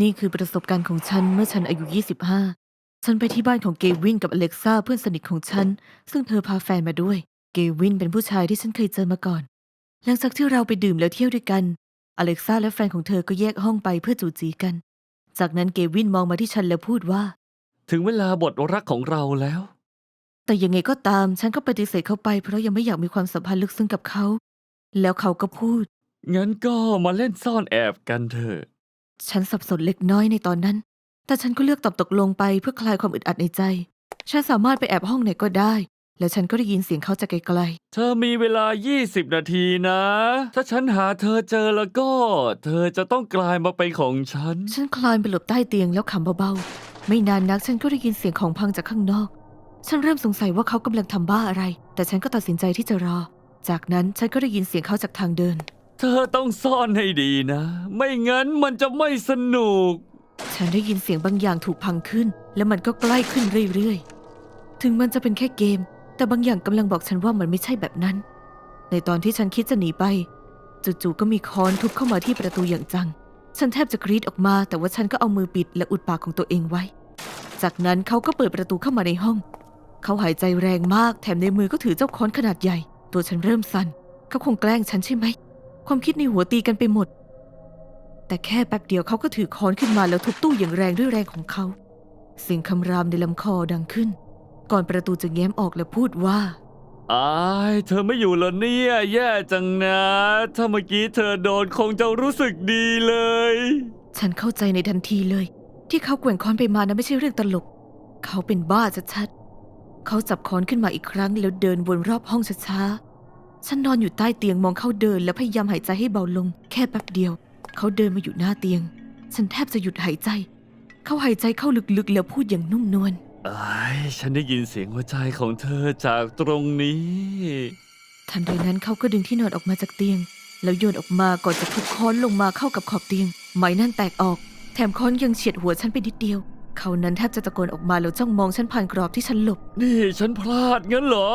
นี่คือประสบการณ์ของฉันเมื่อฉันอายุ 25 ฉันไปที่บ้านของเกวินกับอเล็กซ่าเพื่อนสนิทของฉัน ซึ่งเธอพาแฟนมาด้วย เกวินเป็นผู้ชายที่ฉันเคยเจอมาก่อน หลังจากที่เราไปดื่มแล้วเที่ยวด้วยกัน อเล็กซ่าและแฟนของเธอก็แยกห้องไปเพื่อจูจีกัน จากนั้นเกวินมองมาที่ฉันแล้วพูดว่า ถึงเวลาบทรักของเราแล้ว แต่ยังไงก็ตามฉันก็ปฏิเสธเขาไปเพราะยังไม่อยากมีความสัมพันธ์ลึกซึ้งกับเขา แล้วเขาก็พูด งั้นก็มาเล่นซ่อนแอบกันเถอะ ฉันสับสนเล็กน้อยในตอนนั้น แต่ฉันก็เลือกตอบตกลงไปเพื่อคลายความอึดอัดในใจ ฉันสามารถไปแอบห้องไหนก็ได้ แล้วฉันก็ได้ยินเสียงเขาจากไกลเธอมีเวลา 20 นาทีนะ ถ้าฉันหาเธอเจอแล้วก็ เธอจะต้องกลายมาเป็นของฉัน ๆ ฉันคลานไปหลบใต้เตียงแล้วขำเบาๆ ไม่นานนักฉันก็ได้ยินเสียงของพังจากข้างนอก ฉันเริ่มสงสัยว่าเขากำลังทำบ้าอะไร แต่ฉันก็ตัดสินใจที่จะรอ จากนั้นฉันก็ได้ยินเสียงเขาจากทางเดิน เธอต้องซ่อนให้ดีนะ ไม่งั้นมันจะไม่สนุก ฉันได้ยินเสียงบางอย่างถูกพังขึ้น และมันก็ใกล้ขึ้นเรื่อยๆ ถึงมันจะเป็นแค่เกม แต่บางอย่างกำลังบอกฉันว่ามันไม่ใช่แบบนั้น ในตอนที่ฉันคิดจะหนีไป จู่ๆก็มีค้อนทุบเข้ามาที่ประตูอย่างจัง ฉันแทบจะกรีดออกมา แต่ว่าฉันก็เอามือปิดและอุดปากของตัวเองไว้ จากนั้นเขาก็เปิดประตูเข้ามาในห้อง เขาหายใจแรงมาก แถมในมือก็ถือเจ้าค้อนขนาดใหญ่ ตัวฉันเริ่มสั่น เขาคงแกล้งฉันใช่ไหม ความคิดในหัวตีกันไปหมด แต่แค่แป๊บเดียวเขาก็ถือค้อนขึ้นมาแล้วทุบตู้อย่างแรงด้วยแรงของเขา เสียงคำรามในลำคอดังขึ้น ก่อนประตูจะแง้มออกและพูดว่าอายเธอไม่อยู่แล้วเนี่ย แย่จังนะ ถ้าเมื่อกี้เธอโดนคงจะรู้สึกดีเลย ฉันเข้าใจในทันทีเลย ที่เขาแกว่งค้อนไปมานั้นไม่ใช่เรื่องตลก เขาเป็นบ้าชัดๆเขาจับค้อนขึ้นมาอีกครั้งแล้วเดินวนรอบห้องช้าๆ ฉันนอนอยู่ใต้เตียงมองเขาเดิน และพยายามหายใจให้เบาลง แค่แป๊บเดียว เขาเดินมาอยู่หน้าเตียง ฉันแทบจะหยุดหายใจ เขาหายใจเข้าลึกๆแล้วพูดอย่างนุ่มนวลเอ้ยฉันได้ยินเสียงหัวใจของเธอจากตรงนี้ ทันใดนั้นเขาก็ดึงที่นอนออกมาจากเตียง แล้วโยนออกมาก่อนจะทุบค้อนลงมาเข้ากับขอบเตียง ไม้นั่นแตกออก แถมค้อนยังเฉียดหัวฉันไปนิดเดียว เขานั้นแทบจะตะโกนออกมาแล้วจ้องมองฉันผ่านกรอบที่ฉันหลบ นี่ฉันพลาดงั้นเหรอ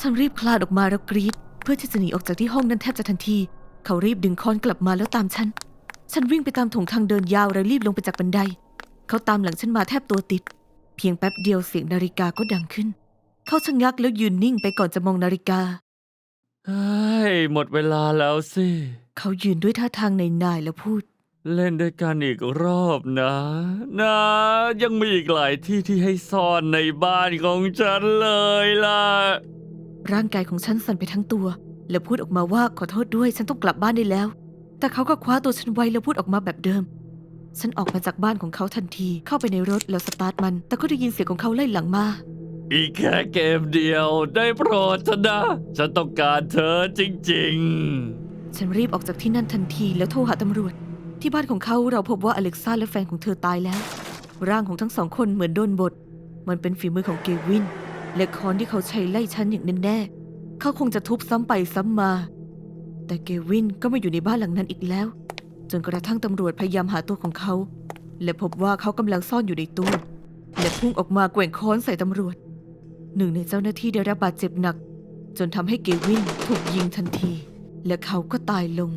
ฉันรีบคลานออกมาแล้วกรีดเพื่อที่จะหนีออกจากที่ห้องนั้นแทบจะทันที เขารีบดึงค้อนกลับมาแล้วตามฉัน ฉันวิ่งไปตามถงทางเดินยาวแล้วรีบลงไปจากบันได เขาตามหลังฉันมาแทบตัวติด เพียงแป๊บเดียวเสียงนาฬิกาก็ดังขึ้น เขาชะงักแล้วยืนนิ่งไปก่อนจะมองนาฬิกา เฮ้ย หมดเวลาแล้วสิ เขายืนด้วยท่าทางในนายๆแล้วพูด เล่นด้วยกันอีกรอบนะ นะ ยังมีอีกหลายที่ที่ให้ซ่อนในบ้านของฉันเลยล่ะ ร่างกายของฉันสั่นไปทั้งตัว แล้วพูดออกมาว่าขอโทษด้วยฉันต้องกลับบ้านได้แล้ว แต่เขาก็คว้าตัวฉันไว้แล้วพูดออกมาแบบเดิม ฉันออกมาจากบ้านของเขาทันทีเข้าไปในรถแล้วสตาร์ทมัน แต่ก็ได้ยินเสียงของเขาไล่หลังมา อีกแค่เกมเดียวได้โปรดเถอะนะ ฉันต้องการเธอจริงฉันรีบออกจากที่นั่นทันทีแล้วโทรหาตำรวจ ที่บ้านของเขาเราพบว่าอเล็กซ่าและแฟนของเธอตายแล้ว ร่างของทั้งสองคนเหมือนโดนบดมันเป็นฝีมือของเกวิน และค้อนที่เขาใช้ไล่ฉันอย่างแน่ๆเขาคงจะทุบซ้ำไปซ้ำมา แต่เกวินก็ไม่อยู่ในบ้านหลังนั้นอีกแล้ว จนกระทั่งตำรวจพยายามหาตัวของเขา และพบว่าเขากำลังซ่อนอยู่ในตู้และพุ่งออกมาแกว่งค้อนใส่ตำรวจ หนึ่งในเจ้าหน้าที่ได้รับบาดเจ็บหนัก จนทำให้เกวินถูกยิงทันที และเขาก็ตายลง